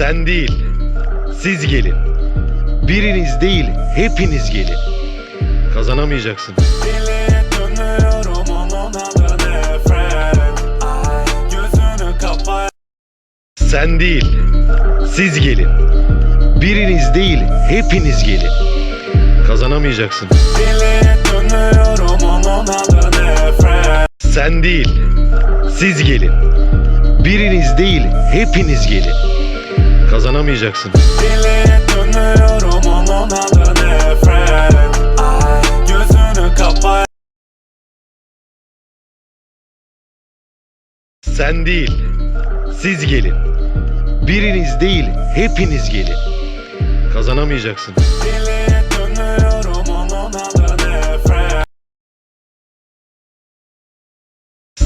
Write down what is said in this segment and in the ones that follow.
Sen değil, siz gelin. Biriniz değil, hepiniz gelin. Kazanamayacaksın. Deliye dönüyorum onun adı nefret Ay gözünü kapa Sen değil, siz gelin. Biriniz değil, hepiniz gelin. Kazanamayacaksın. Deliye dönüyorum onun adı nefret Sen değil, siz gelin. Biriniz değil, hepiniz gelin. Kazanamayacaksın. Deliye dönüyorum onun adı nefret Ay gözünü kapa Sen değil, siz gelin. Biriniz değil, hepiniz gelin. Kazanamayacaksın.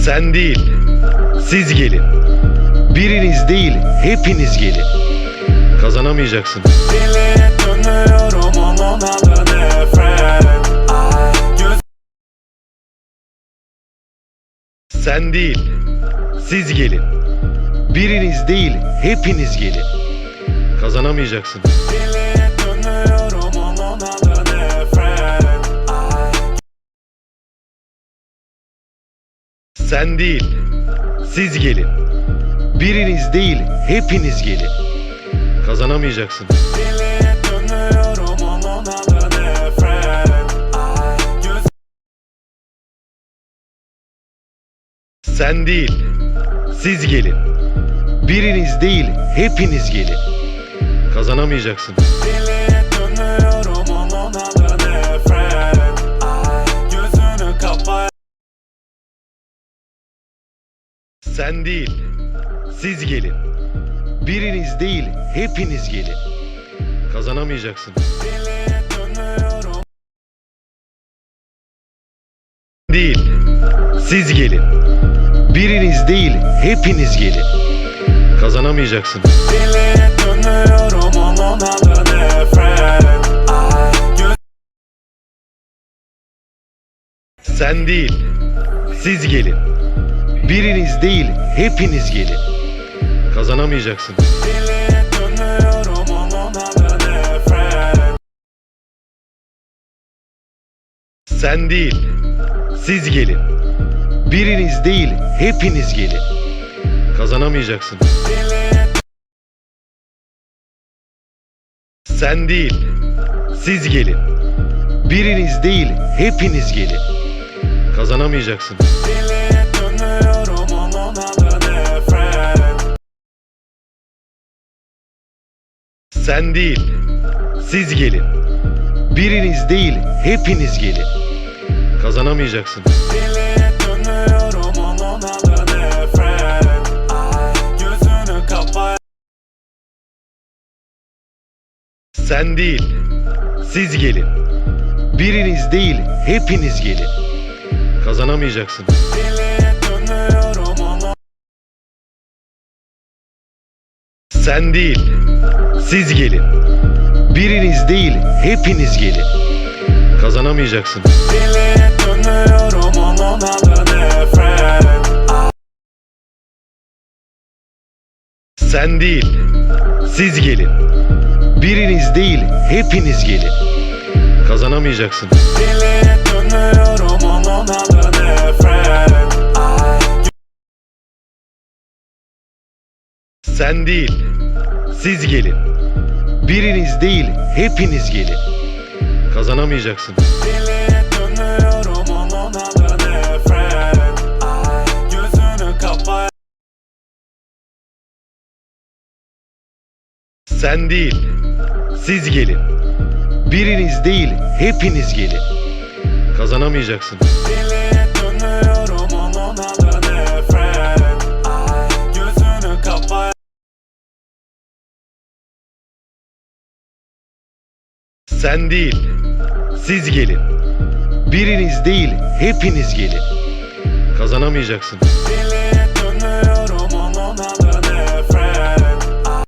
Sen değil, siz gelin. Biriniz değil, hepiniz gelin. Kazanamayacaksın. Deliye dönüyorum onun adı nefret Ay göz Sen değil, siz gelin. Biriniz değil, hepiniz gelin. Kazanamayacaksın. Sen değil, siz gelin. Biriniz değil, hepiniz gelin. Kazanamayacaksın. Deliye dönüyorum onun adı nefret Ay göz Sen değil, siz gelin. Biriniz değil, hepiniz gelin. Kazanamayacaksın. Sen değil, siz gelin. Biriniz değil, hepiniz gelin. Kazanamayacaksın. Deliye dönüyorum Değil, siz gelin. Biriniz değil, hepiniz gelin. Kazanamayacaksın. Deliye dönüyorum onun adı nefret Ay göz Sen değil, siz gelin. Biriniz değil, hepiniz gelin. Kazanamayacaksın. Deliye dönüyorum onun adı nefret Sen değil, siz gelin. Biriniz değil, hepiniz gelin. Kazanamayacaksın. Deliye Sen değil, siz gelin. Biriniz değil, hepiniz gelin. Kazanamayacaksın. Sen değil, siz gelin. Biriniz değil, hepiniz gelin. Kazanamayacaksın. Deliye dönüyorum onun adı nefret Ay gözünü kapa Sen değil, siz gelin. Biriniz değil, hepiniz gelin. Kazanamayacaksın. Sen değil, siz gelin. Biriniz değil, hepiniz gelin. Kazanamayacaksın. Deliye dönüyorum onun adı nefret Ay Sen değil, siz gelin. Biriniz değil, hepiniz gelin. Kazanamayacaksın. Deliye dönüyorum Sen değil, siz gelin. Biriniz değil, hepiniz gelin. Kazanamayacaksın. Deliye dönüyorum onun adı nefret Ay gözünü kapa Sen değil, siz gelin. Biriniz değil, hepiniz gelin. Kazanamayacaksın. Sen değil, siz gelin. Biriniz değil, hepiniz gelin. Kazanamayacaksın. Deliye dönüyorum onun adı nefret Ay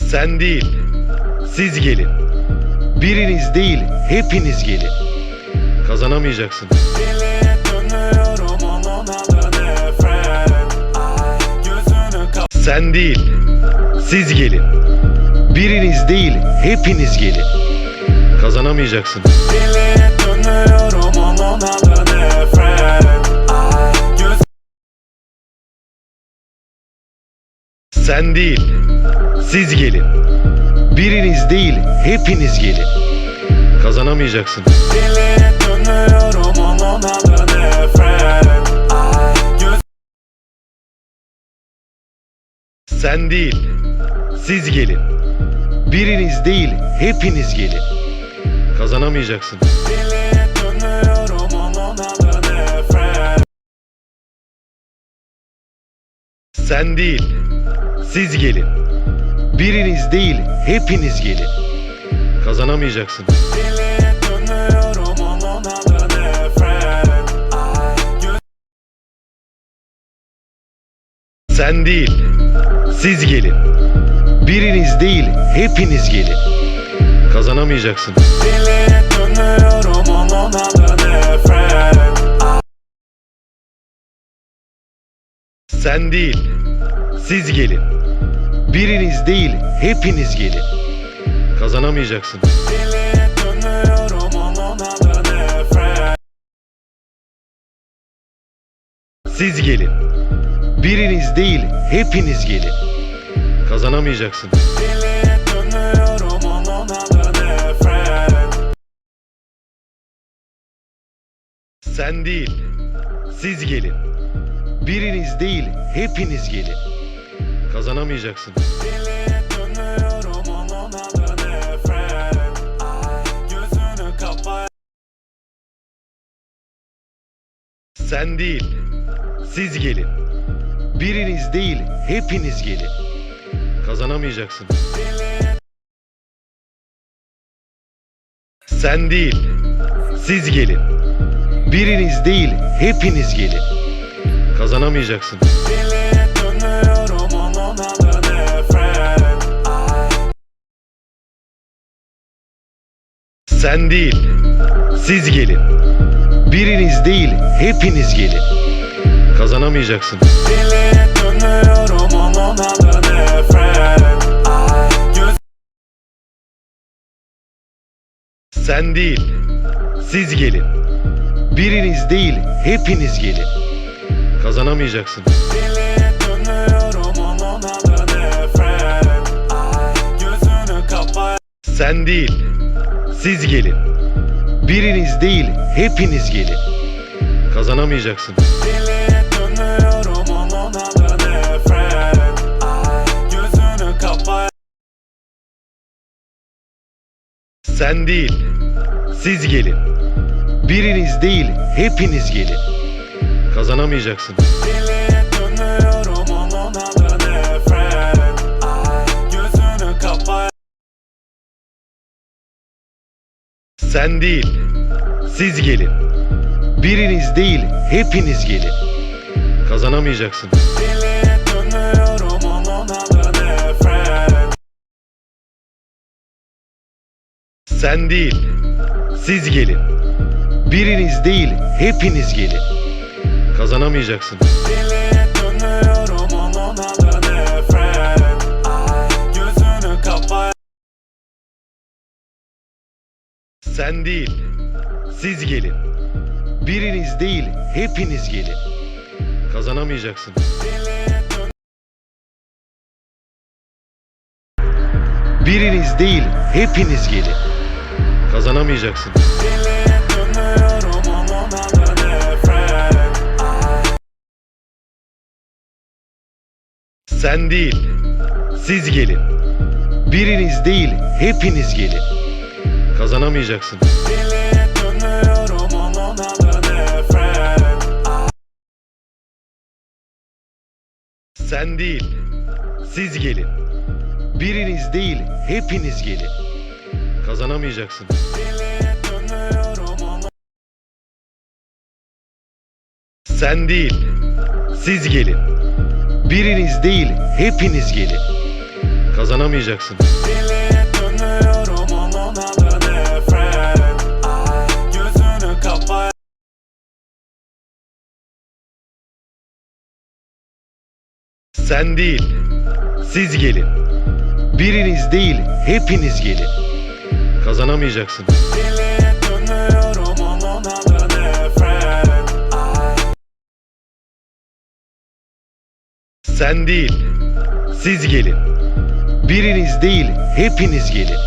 Sen değil, siz gelin. Biriniz değil, hepiniz gelin. Kazanamayacaksın. Deliye dönüyorum onun adı nefret Ay gözünü kapa Sen değil, siz gelin. Biriniz değil, hepiniz gelin. Kazanamayacaksınız. Deliye dönüyorum onun adı nefret Ay göz Sen değil, siz gelin. Biriniz değil, hepiniz gelin. Kazanamayacaksınız. Deliye dönüyorum onun adı nefret Ay göz Sen değil, siz gelin. Biriniz değil, hepiniz gelin. Kazanamayacaksınız. Sen değil, siz gelin. Biriniz değil, hepiniz gelin. Kazanamayacaksınız. Sen değil, siz gelin. Biriniz değil, hepiniz gelin. Kazanamayacaksınız. Sen değil, siz gelin. Biriniz değil, hepiniz gelin. Kazanamayacaksınız. Siz gelin. Biriniz değil, hepiniz gelin. Nefret Sen değil, siz gelin. Biriniz değil, hepiniz gelin. Kapa Sen değil, siz gelin. Biriniz değil, hepiniz gelin. Kazanamayacaksınız. Deliye Sen değil, siz gelin. Biriniz değil, hepiniz gelin. Ay Sen değil, siz gelin. Biriniz değil, hepiniz gelin. Kazanamayacaksınız. Deliye dönüyorum onun adı nefret Ay göz Sen değil, siz gelin. Biriniz değil, hepiniz gelin. Kazanamayacaksınız. Sen değil, siz gelin. Biriniz değil, hepiniz gelin. Kazanamayacaksınız. Sen değil, siz gelin. Biriniz değil, hepiniz gelin. Kazanamayacaksınız. Deliye dönüyorum onun adı nefret Ay gözünü kapa Sen değil, siz gelin. Biriniz değil, hepiniz gelin. Kazanamayacaksınız. Deliye Sen değil, siz gelin. Biriniz değil, hepiniz gelin. Kazanamayacaksınız. Deliye dönüyorum onun adı nefret Ay gözünü kapa Sen değil, siz gelin. Biriniz değil, hepiniz gelin. Kazanamayacaksınız. Biriniz değil, hepiniz gelin. Ay Sen değil, siz gelin. Biriniz değil, hepiniz gelin. Ay Sen değil, siz gelin. Biriniz değil, hepiniz gelin. Onun Sen değil, siz gelin. Biriniz değil, hepiniz gelin. Kapa Sen değil, Siz gelin. Biriniz değil, hepiniz gelin. Ay Sen değil, siz gelin. Biriniz değil, hepiniz gelin.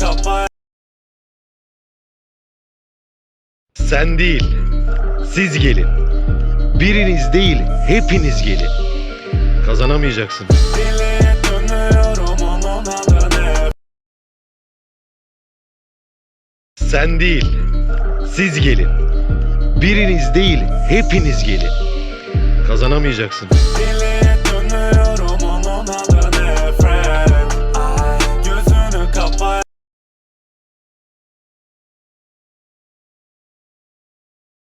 Kapa Sen değil, siz gelin. Biriniz değil, hepiniz gelin. Nefret Sen değil, siz gelin. Biriniz değil, hepiniz gelin. Kazanamayacaksınız. Deliye